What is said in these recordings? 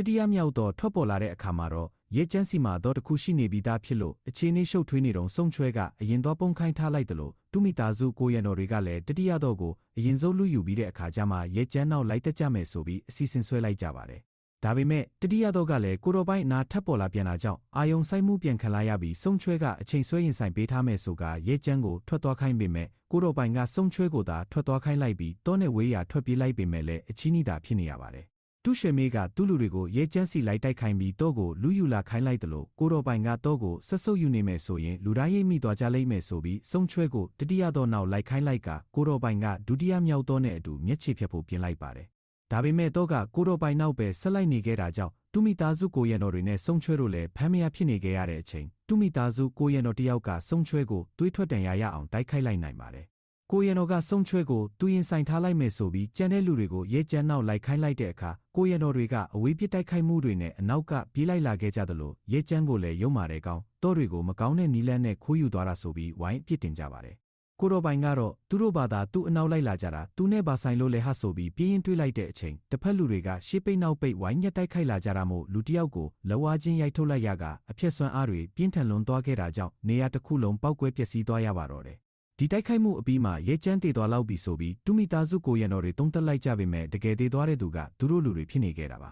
တတိယမြောက်တော့ထွက်ပေါ်လာတဲ့အခါမှာတော့ရဲကျန်းစီမှာတော့တစ်ခုရှိနေပြီးသားဖြစ်လို့အခြေအနေရှုပ်ထွေးနေတော့စုံချွဲကအရင်တော့ပုံခိုင်းထားလိုက်တယ်လို့တူမိသားစုကိုရံတော်တွေကလည်းတတိယတော့ကိုအရင်ဆုံးလူယူပြီးတဲ့အခါကျမှရဲကျန်းနောက်လိုက်တက်ကြမယ်ဆိုပြီးအစီအစဉ်ဆွဲလိုက်ကြပါတယ်။ဒါပေမဲ့တတိယတော့ကလည်းကိုတော်ပိုင်းအနာထပ်ပေါ်လာပြန်တာကြောင့်အာယုံဆိုင်မှုပြန်ခံလာရပြီးစုံချွဲကအချိန်ဆွဲရင်ဆိုင်ပေးထားမယ်ဆိုကရဲကျန်းကိုထွက်သွားခိုင်းပေမဲ့ကိုတော်ပိုင်းကစုံချွဲကိုသာထွက်သွားခိုင်းလိုက်ပြီးတောနဲ့ဝေးရာထွက်ပြေးလိုက်ပေမဲ့လည်းအချီးနီးတာဖြစ်နေရပါတယ်။ တူရွှေမေးကသူ့လူတွေကိုရဲကျန်းစီလိုက်တိုက်ခိုင်းပြီးတော့ကိုလူယူလာခိုင်းလိုက်တယ်လို့ကိုတော်ပိုင်ကတော့ကိုဆက်ဆုပ်ယူနေမယ်ဆိုရင်လူတိုင်းရိပ်မိသွားကြလိမ့်မယ်ဆိုပြီးစုံချွဲကိုတတိယတော့နောက်လိုက်ခိုင်းလိုက်ကကိုတော်ပိုင်ကဒုတိယမြောက်တော့နဲ့အတူမျက်ခြေဖြတ်ဖို့ပြင်လိုက်ပါတယ်။ဒါပေမဲ့တော့ကကိုတော်ပိုင်နောက်ပဲဆက်လိုက်နေခဲ့တာကြောင့်တူမိသားစုကိုရံတော်တွေနဲ့စုံချွဲတို့လည်းဖမ်းမရဖြစ်နေခဲ့ရတဲ့အချိန်တူမိသားစုကိုရံတော်တယောက်ကစုံချွဲကိုတွေးထွက်တန်ရရအောင်တိုက်ခိုက်လိုက်နိုင်ပါတယ်။ ကိုရံတော်ကစုံချွဲကိုသူရင်ဆိုင်ထားလိုက်မယ်ဆိုပြီးကြံတဲ့လူတွေကိုရဲကြမ်းနောက်လိုက်ခိုင်းလိုက်တဲ့အခါကိုရံတော်တွေကအဝေးပစ်တိုက်ခိုက်မှုတွေနဲ့အနောက်ကပြေးလိုက်လာခဲ့ကြသလိုရဲကြမ်းကိုလည်းရုံမာတဲ့ကောင်တောတွေကိုမကောင်းတဲ့နီလန်းနဲ့ခိုးယူသွားတာဆိုပြီးဝိုင်းအပြစ်တင်ကြပါတယ်။ကိုတော်ပိုင်ကတော့သူတို့ဘာသာသူ့အနောက်လိုက်လာကြတာသူနဲ့ဘာဆိုင်လို့လဲဟဆိုပြီးပြင်းရင်တွေးလိုက်တဲ့အချိန်တစ်ဖက်လူတွေကရှေ့ပိတ်နောက်ပိတ်ဝိုင်းညက်တိုက်ခိုက်လာကြတာမို့လူတစ်ယောက်ကိုလောဝါချင်းရိုက်ထုတ်လိုက်ရကအဖြစ်ဆွမ်းအားတွေပြင်းထန်လွန်သွားခဲ့တာကြောင့်နေရာတစ်ခုလုံးပောက်ကွဲပျက်စီးသွားရပါတော့တယ်။ ဒီတိုက်ခိုက်မှုအပြီးမှာရဲကျန်းတည်သွားလောက်ပြီဆိုပြီးတူမီသားစုကိုရံတော်တွေတုံးတက်လိုက်ကြပေမဲ့တကယ်တည်သွားတဲ့သူကသူတို့လူတွေဖြစ်နေခဲ့တာပါ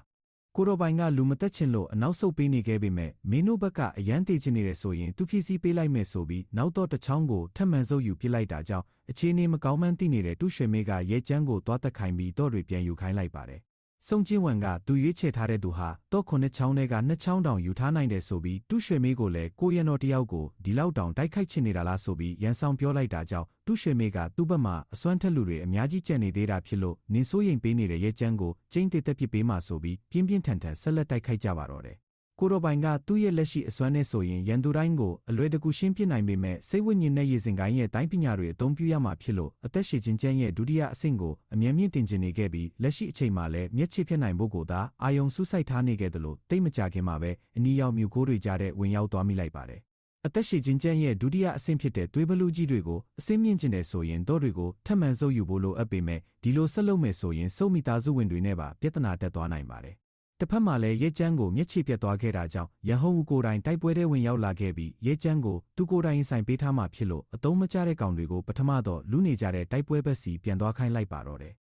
ကိုတော်ပိုင်ကလူမသက်ချင်လို့အနောက်ဆုတ်ပေးနေခဲ့ပေမဲ့မင်းတို့ဘက်ကအရန်တေချင်နေတယ်ဆိုရင်သူဖြစ်စီပေးလိုက်မယ်ဆိုပြီးနောက်တော့တစ်ချောင်းကိုထပ်မံဆုပ်ယူပြစ်လိုက်တာကြောင့်အခြေအနေမကောင်းမှန်းသိနေတဲ့တူရွှေမေကရဲကျန်းကိုသွားတက်ခိုင်းပြီးတော့တွေပြန်ယူခိုင်းလိုက်ပါတယ် စုံချင်းဝန်ကသူရွေးချယ်ထားတဲ့သူဟာတော့ခုနှစ်ချောင်းတွေကနှစ်ချောင်းတောင်ယူထားနိုင်တယ်ဆိုပြီးတူရွှေမေးကိုလည်းကိုရံတော်တယောက်ကိုဒီလောက်တောင်တိုက်ခိုက်ချင်နေတာလားဆိုပြီးရန်ဆောင်ပြောလိုက်တာကြောင့်တူရွှေမေးကသူ့ဘက်မှာအစွမ်းထက်လူတွေအများကြီးကြံ့နေသေးတာဖြစ်လို့နင်းဆိုးရင်ပေးနေတဲ့ရဲကျန်းကိုကျင်းတေတက်ပစ်ပေးမှဆိုပြီးပြင်းပြင်းထန်ထန်ဆက်လက်တိုက်ခိုက်ကြပါတော့တယ် ကိုရိုပိုင်ကသူ့ရဲ့လက်ရှိအစွမ်းနဲ့ဆိုရင်ရန်သူတိုင်းကိုအလွယ်တကူရှင်းပြနိုင်ပေမဲ့စိတ်ဝိညာဉ်နဲ့ရည်စင်ကိုင်းရဲ့တိုင်းပညာတွေအသုံးပြုရမှာဖြစ်လို့အသက်ရှည်ခြင်းကျန်းရဲ့ဒုတိယအဆင့်ကိုအမြဲမြင့်တင်ကျင်နေခဲ့ပြီးလက်ရှိအချိန်မှာလည်းမျက်ခြေဖြစ်နိုင်ဖို့ကိုသာအာယုံစူးစိုက်ထားနေခဲ့တယ်လို့တိတ်မကြခင်မှာပဲအနီးရောက်မြူကိုတွေကြားတဲ့ဝင်ရောက်သွားမိလိုက်ပါတယ်အသက်ရှည်ခြင်းကျန်းရဲ့ဒုတိယအဆင့်ဖြစ်တဲ့သွေးဘလူးကြီးတွေကိုအဆင့်မြင့်ကျင်တယ်ဆိုရင်တော့တွေကိုထပ်မံစုပ်ယူဖို့လိုအပ်ပေမဲ့ဒီလိုဆက်လုပ်မယ်ဆိုရင်စုပ်မိသားစုဝင်တွေနဲ့ပါပြဿနာတက်သွားနိုင်ပါတယ် တစ်ဖက်မှာလည်းရဲကျန်းကိုမျက်ခြေပြတ်သွားခဲ့တာကြောင့်ရဟုံဦးကိုယ်တိုင်တိုက်ပွဲထဲဝင်ရောက်လာခဲ့ပြီးရဲကျန်းကိုသူကိုယ်တိုင်ဆိုင်ပေးထားမှဖြစ်လို့အတုံးမကျတဲ့ကောင်တွေကိုပထမတော့လူနေကြတဲ့တိုက်ပွဲဘက်စီပြန်သွားခိုင်းလိုက်ပါတော့တယ်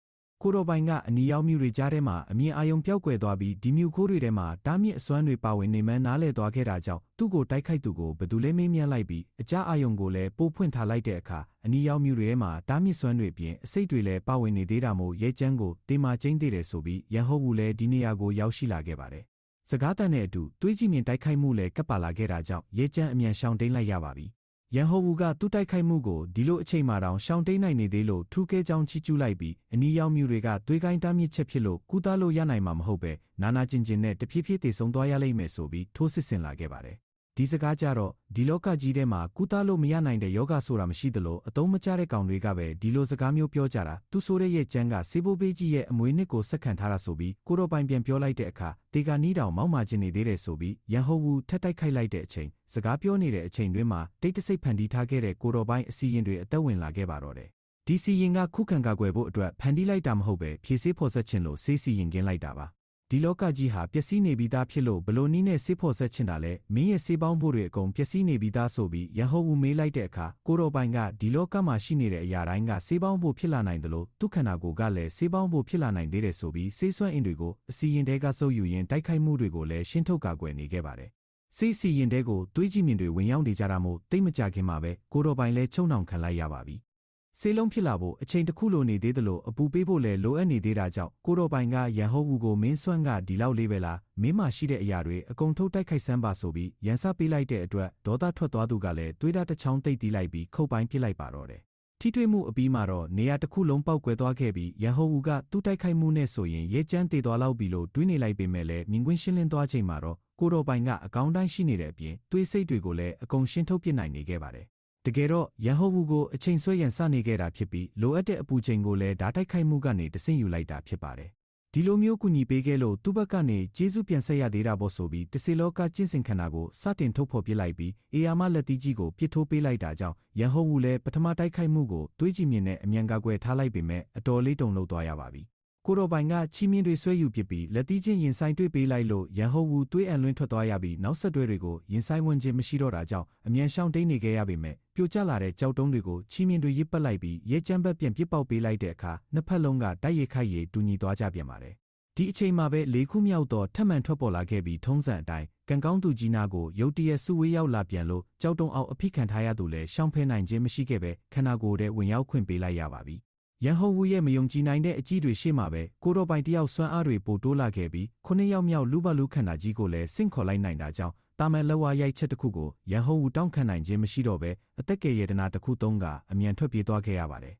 ကိုတော်ပိုင်ကအနီရောက်မြူတွေကြားထဲမှာအမြင်အာယုံပြောက်ကွယ်သွားပြီးဒီမြူခိုးတွေထဲမှာတားမြစ်အစွမ်းတွေပါဝင်နေမှန်းနားလည်သွားခဲ့တာကြောင့်သူ့ကိုတိုက်ခိုက်သူကိုဘယ်သူလဲမေးမြန်းလိုက်ပြီးအကြအာယုံကိုလည်းပိုးဖွင့်ထားလိုက်တဲ့အခါအနီရောက်မြူတွေထဲမှာတားမြစ်စွမ်းတွေပြင်အစိတ်တွေလည်းပါဝင်နေသေးတာမို့ရဲကျန်းကိုတေမာကျင်းသေးတယ်ဆိုပြီးရန်ဟုတ်ဘူးလည်းဒီနေရာကိုရောက်ရှိလာခဲ့ပါတယ်။စကားတန်တဲ့အတူတွေးကြည့်မြင်တိုက်ခိုက်မှုလည်းကပ်ပါလာခဲ့တာကြောင့်ရဲကျန်းအမြန်ရှောင်တိန်လိုက်ရပါပြီ။ ရန်ဟိုဝူကသူ့တိုက်ခိုက်မှုကိုဒီလိုအချိန်မှတောင်ရှောင်တိန်နိုင်နေသေးလို့ထူးကဲကြောင်းချီကျူးလိုက်ပြီးအနီးရောက်မြူတွေကသွေးကိုင်းတားမြစ်ချက်ဖြစ်လို့ကူးသားလို့ရနိုင်မှာမဟုတ်ပဲနာနာကျင်ကျင်နဲ့တဖြည်းဖြည်းတည်ဆုံသွားရလိမ့်မယ်ဆိုပြီးထိုးစစ်ဆင်လာခဲ့ပါတယ်။ ဒီစကားကြတော့ဒီလောကကြီးထဲမှာကုသလို့မရနိုင်တဲ့ယောဂဆိုတာမရှိသလိုအတုံးမကျတဲ့ကောင်တွေကပဲဒီလိုစကားမျိုးပြောကြတာသူဆိုတဲ့ရဲ့ကျန်းကစေဘိုးပေးကြီးရဲ့အမွေနှစ်ကိုစက်ခံထားတာဆိုပြီးကိုရောပိုင်ပြန်ပြောလိုက်တဲ့အခါတေကာနီးတောင်မောက်မာခြင်းနေသေးတယ်ဆိုပြီးရန်ဟိုဝူထက်တိုက်ခိုက်လိုက်တဲ့အချိန်စကားပြောနေတဲ့အချိန်တွင်းမှာတိတ်တဆိတ်ဖန်တီးထားခဲ့တဲ့ကိုရောပိုင်အစီရင်တွေအသက်ဝင်လာခဲ့ပါတော့တယ်ဒီစီရင်ကခုခံကာကွယ်ဖို့အတွက်ဖန်တီးလိုက်တာမဟုတ်ပဲဖြည့်ဆည်းဖော်ဆက်ခြင်းလို့စေးစီရင်ကင်းလိုက်တာပါ ဒီလောကကြီးဟာပျက်စီးနေပြီးသားဖြစ်လို့ဘလို့နီးနဲ့စေးဖို့ဆက်ချင်တာလဲမင်းရဲ့စေးပေါင်းဖို့တွေအကုန်ပျက်စီးနေပြီးသားဆိုပြီးရန်ဟိုဝူမေးလိုက်တဲ့အခါကိုတော်ပိုင်ကဒီလောကမှာရှိနေတဲ့အရာတိုင်းကစေးပေါင်းဖို့ဖြစ်လာနိုင်တယ်လို့သူခန္ဓာကိုယ်ကလည်းစေးပေါင်းဖို့ဖြစ်လာနိုင်သေးတယ်ဆိုပြီးစေးစွမ်းအင်တွေကိုအစီရင်တဲကစုပ်ယူရင်တိုက်ခိုက်မှုတွေကိုလည်းရှင်းထုတ်ကာကွယ်နေခဲ့ပါတယ်စေးစီရင်တဲကိုတွေးကြည့်မြင်တွေဝင်ရောက်နေကြတာမို့တိတ်မကြခင်မှာပဲကိုတော်ပိုင်လည်းချုံနှောင်ခံလိုက်ရပါပြီ ဆေးလုံးဖြစ်လာဖို့အချိန်တစ်ခုလိုနေသေးသလိုအပူပေးဖို့လည်းလိုအပ်နေသေးတာကြောင့်ကိုတော်ပိုင်ကရန်ဟုတ်ဘူးကိုမင်းစွန့်ကဒီလောက်လေးပဲလားမင်းမှရှိတဲ့အရာတွေအကုန်ထုတ်တိုက်ခိုက်စမ်းပါဆိုပြီးရန်စပေးလိုက်တဲ့အတွက်ဒေါသထွက်သွားသူကလည်းတွေးတာတစ်ချောင်းတိတ်တီးလိုက်ပြီးခုတ်ပိုင်းပြစ်လိုက်ပါတော့တယ်ထိတွေ့မှုအပြီးမှာတော့နေရာတစ်ခုလုံးပောက်ကွယ်သွားခဲ့ပြီးရန်ဟုတ်ဘူးကသူ့တိုက်ခိုက်မှုနဲ့ဆိုရင်ရဲကျန်းတေသွားလောက်ပြီလို့တွေးနေလိုက်ပေမဲ့လည်းမြင်ကွင်းရှင်းလင်းသွားချိန်မှာတော့ကိုတော်ပိုင်ကအကောင်းတိုင်းရှိနေတဲ့အပြင်တွေးစိတ်တွေကိုလည်းအကုန်ရှင်းထုတ်ပြစ်နိုင်နေခဲ့ပါတယ် တကယ်တော့ရန်ဟုတ်ဘူးကိုအချိန်ဆွဲရန်စနေခဲ့တာဖြစ်ပြီးလိုအပ်တဲ့အပူချိန်ကိုလည်းဓာတ်တိုက်ခိုက်မှုကနေတဆင့်ယူလိုက်တာဖြစ်ပါတယ်။ဒီလိုမျိုးကူညီပေးခဲ့လို့သူ့ဘက်ကနေကျေးဇူးပြန်ဆက်ရသေးတာပေါ့ဆိုပြီးတစီလောကကျင့်စဉ်ခန္ဓာကိုစတင်ထုတ်ဖော်ပြလိုက်ပြီးအေယာမလက်တီးကြီးကိုပြစ်ထိုးပေးလိုက်တာကြောင့်ရန်ဟုတ်ဘူးလည်းပထမတိုက်ခိုက်မှုကိုတွေးကြည့်မြင်တဲ့အမြန်ကာကွယ်ထားလိုက်ပေမဲ့အတော်လေးတုံ့လောက်သွားရပါပြီ ကိုတော်ပိုင်ကချီမင်းတွေဆွဲယူပစ်ပြီးလက်သီးချင်းရင်ဆိုင်တွေ့ပေးလိုက်လို့ရန်ဟိုဝူသွေးအံလွင့်ထွက်သွားရပြီးနောက်ဆက်တွဲတွေကိုရင်ဆိုင်ဝင်ခြင်းမရှိတော့တာကြောင့်အမြန်ရှောင်တိန်နေခဲ့ရပေမဲ့ပြိုကျလာတဲ့ကြောက်တုံးတွေကိုချီမင်းတွေရစ်ပတ်လိုက်ပြီးရဲချမ်းဘက်ပြန်ပစ်ပေါက်ပေးလိုက်တဲ့အခါနှစ်ဖက်လုံးကတိုက်ရိုက်ခိုက်ရည်တူညီသွားကြပြန်ပါတယ်ဒီအချိန်မှာပဲလေးခုမြောက်တော့ထပ်မံထွက်ပေါ်လာခဲ့ပြီးထုံးစံအတိုင်းကံကောင်းသူကြီးနာကိုရုတ်တရက်စုဝေးရောက်လာပြန်လို့ကြောက်တုံအောင်အဖိခံထားရသူလည်းရှောင်ဖဲနိုင်ခြင်းမရှိခဲ့ပဲခန္ဓာကိုယ်ထဲဝင်ရောက်ခွင့်ပေးလိုက်ရပါပြီ။ ရန်ဟိုဝူရဲ့မယုံကြည်နိုင်တဲ့အကြီးတွေရှေ့မှာပဲကိုတော်ပိုင်တယောက်စွမ်းအားတွေပိုတိုးလာခဲ့ပြီးခုနှစ်ယောက်မြောက်လူဘလူခန္ဓာကြီးကိုလည်းစင့်ခေါ်လိုက်နိုင်တာကြောင့်တာမန်လက်ဝါးရိုက်ချက်တစ်ခုကိုရန်ဟိုဝူတောင်းခံနိုင်ခြင်းမရှိတော့ပဲအသက်ကယ်ရတနာတစ်ခုသုံးကအမြန်ထွက်ပြေးသွားခဲ့ရပါတယ်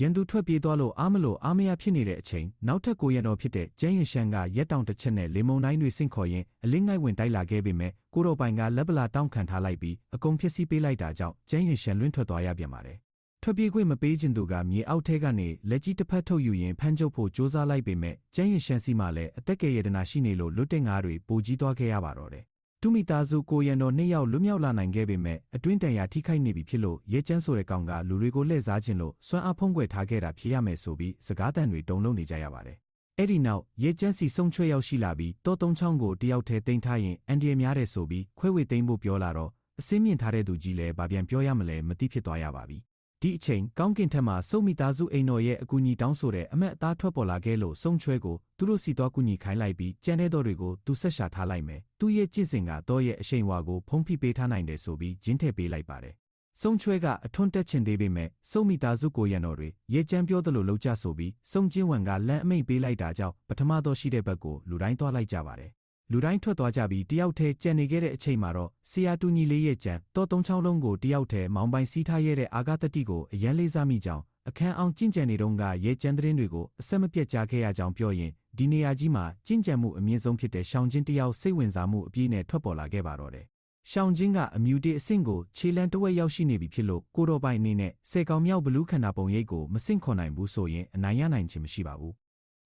ရန်သူထွက်ပြေးသွားလို့အားမလို့အားမရဖြစ်နေတဲ့အချိန်နောက်ထပ်ကိုရံတော်ဖြစ်တဲ့ကျန်းရင်ရှန်ကရက်တောင်တစ်ချက်နဲ့လေမုန်တိုင်းတွေဆင့်ခေါ်ရင်းအလင်းငိုက်ဝင်တိုက်လာခဲ့ပေမဲ့ကိုတော်ပိုင်ကလက်ပလာတောင်းခံထားလိုက်ပြီးအကုန်ဖြစ်စီပေးလိုက်တာကြောင့်ကျန်းရင်ရှန်လွင့်ထွက်သွားရပြန်ပါတယ် ထွက်ပြေးခွင့်မပေးခြင်းသူကမြေအောက်ထဲကနေလက်ကြီးတစ်ဖက်ထုတ်ယူရင်ဖမ်းကျုပ်ဖို့စ조사လိုက်ပေမဲ့ကျန်းရင်ရှန်စီမှလည်းအသက်ကယ်ရတနာရှိနေလို့လွတ်တဲ့ငါးတွေပိုကြီးသွားခဲ့ရပါတော့တယ်တူမီသားစုကိုရန်တော်နှစ်ယောက်လွတ်မြောက်လာနိုင်ခဲ့ပေမဲ့အတွင်းတန်ရာထိခိုက်နေပြီဖြစ်လို့ရဲကျန်းဆိုတဲ့ကောင်ကလူတွေကိုလှည့်စားခြင်းလို့စွမ်းအားဖုံးကွယ်ထားခဲ့တာဖြစ်ရမယ်ဆိုပြီးစကားတန်တွေတုံလုံးနေကြရပါတယ်။အဲ့ဒီနောက်ရဲကျန်းစီဆုံးချွဲရောက်ရှိလာပြီးတောသုံးချောင်းကိုတယောက်တည်းတင်ထားရင်အန်ဒီရများတယ်ဆိုပြီးခွဲဝေသိမ်းဖို့ပြောလာတော့အစင်းမြင့်ထားတဲ့သူကြီးလည်းဗာပြန်ပြောရမလဲမသိဖြစ်သွားရပါပြီ။ ဒီအချိန်ကောင်းကင်ထက်မှစုံမိသားစုအိမ်တော်ရဲ့အကူအညီတောင်းဆိုတဲ့အမက်အသားထွက်ပေါ်လာခဲ့လို့စုံချွဲကိုသူတို့စီသွားကူညီခိုင်းလိုက်ပြီးကြံတဲ့တော်တွေကိုသူဆက်ရှာထားလိုက်မယ်သူရဲ့ကြင့်စင်ကတော့ရဲ့အရှိန်ဝါကိုဖုံးဖိပေးထားနိုင်တယ်ဆိုပြီးဂျင်းထည့်ပေးလိုက်ပါတယ်စုံချွဲကအထွန်းတက်ချင်သေးပေမဲ့စုံမိသားစုကိုရံတော်တွေရေချမ်းပြောသလိုလှုပ်ကြဆိုပြီးစုံချင်းဝန်ကလမ်းအမိတ်ပေးလိုက်တာကြောင့်ပထမတော့ရှိတဲ့ဘက်ကိုလူတိုင်းသွားလိုက်ကြပါတယ် လူတိုင်းထွက်သွားကြပြီးတယောက်တည်းကြံနေခဲ့တဲ့အချိန်မှာတော့ဆရာတူညီလေးရဲ့ကြံတော့သုံးချောင်းလုံးကိုတယောက်တည်းမောင်ပိုင်စီးထားရတဲ့အာဂတတိကိုအရန်လေးစားမိကြောင်းအခန်းအောင်ကြင့်ကြံနေတုန်းကရဲကျန်းသတင်းတွေကိုအဆက်မပြတ်ကြားခဲ့ရကြောင်းပြောရင်ဒီနေရာကြီးမှာကြင့်ကြံမှုအမြင့်ဆုံးဖြစ်တဲ့ရှောင်းချင်းတယောက်စိတ်ဝင်စားမှုအပြည့်နဲ့ထွက်ပေါ်လာခဲ့ပါတော့တယ်။ရှောင်းချင်းကအမြူတေအဆင့်ကိုခြေလန်းတဝက်ရောက်ရှိနေပြီဖြစ်လို့ကိုတော်ပိုင်အနေနဲ့စေကောင်မြောက်ဘလူးခန္ဓာပုံရိပ်ကိုမစင့်ခွန်နိုင်ဘူးဆိုရင်အနိုင်ရနိုင်ခြင်းမရှိပါဘူး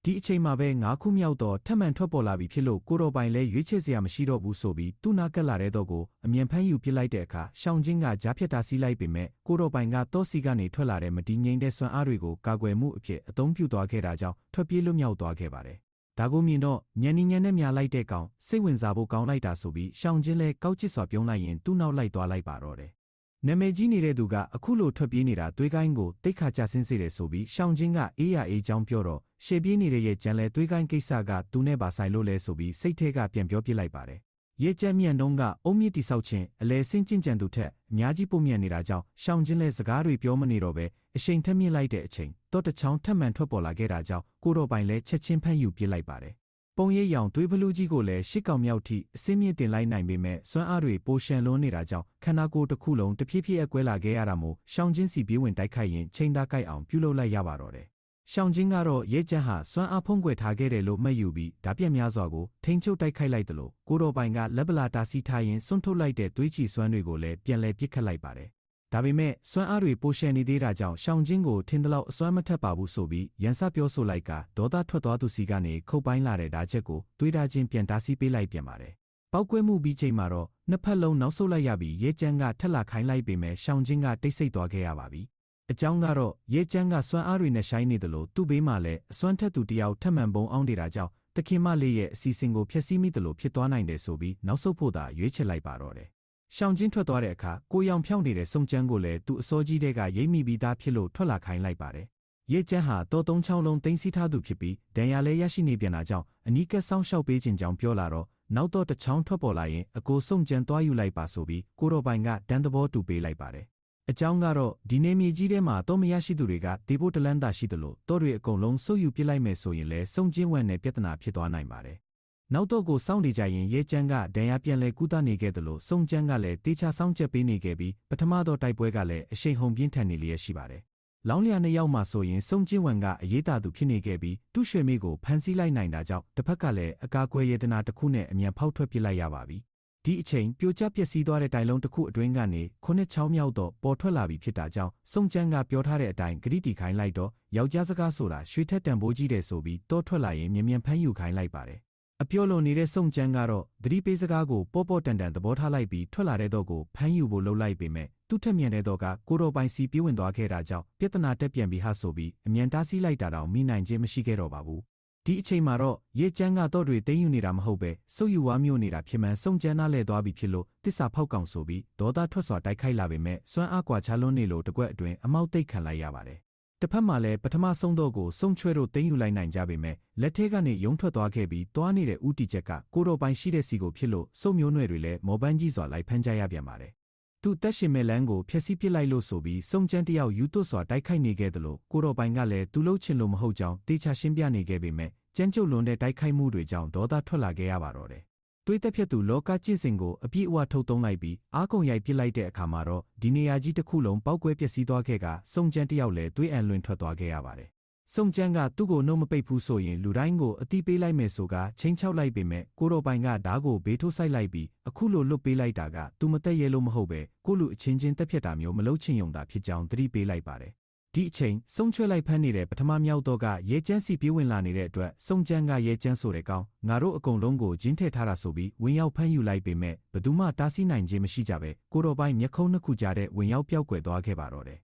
ဒီအချိန်မှာပဲငါးခုမြောက်တော့ထပ်မံထွက်ပေါ်လာပြီဖြစ်လို့ကိုတော်ပိုင်လဲရွေးချယ်စရာမရှိတော့ဘူးဆိုပြီးသူ့နာကက်လာတဲ့တော့ကိုအမြန်ဖမ်းယူပစ်လိုက်တဲ့အခါရှောင်းချင်းကကြားဖြတ်တာစီးလိုက်ပေမဲ့ကိုတော်ပိုင်ကတော့စီကနေထွက်လာတဲ့မတည်ငြိမ်တဲ့စွမ်းအားတွေကိုကာကွယ်မှုအဖြစ်အသုံးပြုသွားခဲ့တာကြောင့်ထွက်ပြေးလွတ်မြောက်သွားခဲ့ပါတယ်။ဒါကိုမြင်တော့ညံနေညံနဲ့မြာလိုက်တဲ့ကောင်စိတ်ဝင်စားဖို့ကောင်းလိုက်တာဆိုပြီးရှောင်းချင်းလဲကောက်ချစ်စွာပြုံးလိုက်ရင်သူ့နောက်လိုက်သွားလိုက်ပါတော့တယ်။နာမည်ကြီးနေတဲ့သူကအခုလိုထွက်ပြေးနေတာသွေးကိုင်းကိုတိတ်ခါကြဆင်းစေတယ်ဆိုပြီးရှောင်းချင်းကအေးရအေးချောင်းပြောတော့ ရှေ့ပြေးနေတဲ့ရဲ့ကြံလဲသွေးကိုင်းကိစ္စကသူနဲ့ပါဆိုင်လို့လဲဆိုပြီးစိတ်ထဲကပြန်ပြောပြလိုက်ပါတယ်။ရဲကျမ်းမြန်တုံးကအုံမြင့်တိဆောက်ခြင်းအလဲစင်းကျင့်ကြံသူထက်အများကြီးပုံမြန်နေတာကြောင့်ရှောင်းချင်းလဲစကားတွေပြောမနေတော့ပဲအရှိန်ထက်မြင့်လိုက်တဲ့အချိန်တော့တချောင်းထပ်မံထွက်ပေါ်လာခဲ့တာကြောင့်ကိုတော်ပိုင်လဲချက်ချင်းဖမ်းယူပြစ်လိုက်ပါတယ်။ပုံရိပ်ရောင်သွေးဘလူးကြီးကိုလည်းရှစ်ကောင်မြောက်ထိအစင်းမြင့်တင်လိုက်နိုင်ပေမဲ့စွမ်းအားတွေပိုရှန်လွန်းနေတာကြောင့်ခန္ဓာကိုယ်တစ်ခုလုံးတဖြည်းဖြည်းအကွဲလာခဲ့ရတာမို့ရှောင်းချင်းစီပြေးဝင်တိုက်ခိုက်ရင်ချိန်သားကိုက်အောင်ပြုလုပ်လိုက်ရပါတော့တယ် ရှောင်းချင်းကတော့ရဲကျန်းဟာစွမ်းအားဖုံးကွယ်ထားခဲ့တယ်လို့မှတ်ယူပြီးဓာပြက်များစွာကိုထိန်ချုပ်တိုက်ခိုက်လိုက်တယ်လို့ကိုတော်ပိုင်ကလက်ပလာတာစီထားရင်စွန့်ထုတ်လိုက်တဲ့သွေးချီစွမ်းတွေကိုလည်းပြန်လည်ပစ်ခတ်လိုက်ပါတယ်။ဒါပေမဲ့စွမ်းအားတွေပိုရှယ်နေသေးတာကြောင့်ရှောင်းချင်းကိုထင်သလောက်အစွမ်းမထက်ပါဘူးဆိုပြီးရန်စပြောဆိုလိုက်ကဒေါသထွက်သွားသူစီကနေခုတ်ပိုင်းလာတဲ့ဓာချက်ကိုတွေးတာချင်းပြန်တားဆီးပေးလိုက်ပြန်ပါတယ်။ပောက်ကွဲမှုပြီးချိန်မှာတော့နှစ်ဖက်လုံးနောက်ဆုတ်လိုက်ရပြီးရဲကျန်းကထက်လာခိုင်းလိုက်ပေမဲ့ရှောင်းချင်းကတိတ်ဆိတ်သွားခဲ့ရပါပြီ။ အကြောင်းကတော့ရဲကျန်းကစွမ်းအားတွေနဲ့ရှိုင်းနေတယ်လို့သူ့ဘေးမှာလည်းအစွမ်းထက်သူတယောက်ထပ်မံပုံအောင်နေတာကြောင့်တခင်မလေးရဲ့အစီအစဉ်ကိုဖျက်ဆီးမိတယ်လို့ဖြစ်သွားနိုင်တယ်ဆိုပြီးနောက်ဆုတ်ဖို့သာရွေးချယ်လိုက်ပါတော့တယ်။ရှောင်းချင်းထွက်သွားတဲ့အခါကိုရောင်ဖြောင်းနေတဲ့စုံကျန်းကိုလည်းသူအစောကြီးတဲ့ကရိပ်မိပြီးသားဖြစ်လို့ထွက်လာခိုင်းလိုက်ပါတယ်။ရဲကျန်းဟာတော်သုံးချောင်းလုံးတင်းစီထားသူဖြစ်ပြီးဒဏ်ရာလည်းရရှိနေပြန်တာကြောင့်အနီးကပ်ဆောင်ရှောက်ပေးခြင်းကြောင့်ပြောလာတော့နောက်တော့တချောင်းထွက်ပေါ်လာရင်အကိုစုံကျန်းသွားယူလိုက်ပါဆိုပြီးကိုတော်ပိုင်ကဒန်သဘောတူပေးလိုက်ပါတယ် အကြောင်းကတော့ဒီနေမြေကြီးထဲမှာတော့မရရှိသူတွေကဒေဖို့တလန်းသာရှိသလိုတော့တွေအကုန်လုံးစုပ်ယူပစ်လိုက်မယ်ဆိုရင်လည်းစုံကျင်းဝက်နဲ့ပြဿနာဖြစ်သွားနိုင်ပါတယ်။နောက်တော့ကိုစောင့်နေကြရင်ရဲကျန်းကဒဏ်ရာပြန်လဲကူးသားနေခဲ့သလိုစုံကျန်းကလည်းတေချာစောင့်ချက်ပေးနေခဲ့ပြီးပထမတော့တိုက်ပွဲကလည်းအရှိန်ဟုန်ပြင်းထန်နေလျက်ရှိပါတယ်။လောင်းလျာနှစ်ယောက်မှဆိုရင်စုံကျင်းဝက်ကအရေးတာသူဖြစ်နေခဲ့ပြီးတူးရွှေမေကိုဖမ်းဆီးလိုက်နိုင်တာကြောင့်တစ်ဖက်ကလည်းအကာအကွယ်ရတနာတစ်ခုနဲ့အမြန်ဖောက်ထွက်ပစ်လိုက်ရပါပြီ။ ဒီအချိန်ပြိုကျပျက်စီးသွားတဲ့တိုင်လုံးတစ်ခုအတွင်းကနေခုနှစ်ချောင်းမြောက်တော့ပေါ်ထွက်လာပြီဖြစ်တာကြောင့်စုံကျန်းကပြောထားတဲ့အတိုင်းဂရိတီခိုင်းလိုက်တော့ယောက်ျားစကားဆိုတာရွှေထက်တန်ဖိုးကြီးတယ်ဆိုပြီးတောထွက်လာရင်မြ мян ဖမ်းယူခိုင်းလိုက်ပါတယ်အပြောလိုနေတဲ့စုံကျန်းကတော့သတိပေးစကားကိုပေါ့ပေါ့တန်တန်သဘောထားလိုက်ပြီးထွက်လာတဲ့တော့ကိုဖမ်းယူဖို့လှုပ်လိုက်ပေမဲ့သူ့ထက်မြန်တဲ့တော့ကကိုတော်ပိုင်စီပြေးဝင်သွားခဲ့တာကြောင့်ပြဿနာတက်ပြန်ပြီးဟာဆိုပြီးအမြန်တားဆီးလိုက်တာတော့မိနိုင်ခြင်းမရှိခဲ့တော့ပါဘူး ဒီအချိန်မှာတော့ရဲကျန်းကတော့တွေတင်းယူနေတာမဟုတ်ပဲစုပ်ယူဝါမျိုးနေတာဖြစ်မှန်စုံကျန်းနာလဲသွားပြီဖြစ်လို့တစ္ဆာဖောက်ကောင်ဆိုပြီးဒေါသထွက်စွာတိုက်ခိုက်လာပေမဲ့စွမ်းအားကွာခြားလွန်းနေလို့တကွက်အတွင်းအမောက်တိတ်ခံလိုက်ရပါတယ်။တစ်ဖက်မှာလည်းပထမဆုံးတော့ကိုစုံချွဲတို့တင်းယူလိုက်နိုင်ကြပေမဲ့လက်ထဲကနေယုံထွက်သွားခဲ့ပြီးတွားနေတဲ့ဥတီချက်ကကိုတော်ပိုင်ရှိတဲ့စီကိုဖြစ်လို့စုံမျိုးနွယ်တွေလည်းမော်ပန်းကြီးစွာလိုက်ဖမ်းကြရပြန်ပါတယ်။ သူတက်ရှင်မဲ့လန်းကိုဖျက်ဆီးပစ်လိုက်လို့ဆိုပြီးစုံကျန်းတယောက်ယူသွတ်စွာတိုက်ခိုက်နေခဲ့တယ်လို့ကိုတော်ပိုင်ကလည်းသူလှုပ်ချင်လို့မဟုတ်ကြောင်းတေချာရှင်းပြနေခဲ့ပေမဲ့ကျန်းကျုပ်လွန်တဲ့တိုက်ခိုက်မှုတွေကြောင့်ဒေါသထွက်လာခဲ့ရပါတော့တယ်။တွေးသက်ဖြတ်သူလောကကျင့်စဉ်ကိုအပြည့်အဝထုတ်သုံးလိုက်ပြီးအာကုံရိုက်ပစ်လိုက်တဲ့အခါမှာတော့ဒီနေရာကြီးတစ်ခုလုံးပောက်ကွဲပျက်စီးသွားခဲ့ကစုံကျန်းတယောက်လည်းတွေးအံလွင်ထွက်သွားခဲ့ရပါတယ်။ စုံကျန်းကသူ့ကိုနှုတ်မပိတ်ဘူးဆိုရင်လူတိုင်းကိုအတိပေးလိုက်မယ်ဆိုကချင်းချောက်လိုက်ပေမဲ့ကိုတော်ပိုင်ကဓားကိုဘေးထိုးဆိုင်လိုက်ပြီးအခုလိုလွတ်ပေးလိုက်တာကသူမတက်ရဲလို့မဟုတ်ပဲကိုလူအချင်းချင်းတက်ဖြတ်တာမျိုးမလုပ်ချင်ယုံတာဖြစ်ကြောင်းသတိပေးလိုက်ပါတယ်ဒီအချိန်စုံချွဲလိုက်ဖမ်းနေတဲ့ပထမမြောက်တော့ကရဲကျန်းစီပြေးဝင်လာနေတဲ့အတွက်စုံကျန်းကရဲကျန်းဆိုတဲ့ကောင်ငါတို့အကုန်လုံးကိုဂျင်းထည့်ထားတာဆိုပြီးဝင်ရောက်ဖမ်းယူလိုက်ပေမဲ့ဘသူမှတားဆီးနိုင်ခြင်းမရှိကြပဲကိုတော်ပိုင်းမျက်ခုံးနှစ်ခုကြားတဲ့ဝင်ရောက်ပြောက်ကွယ်သွားခဲ့ပါတော့တယ်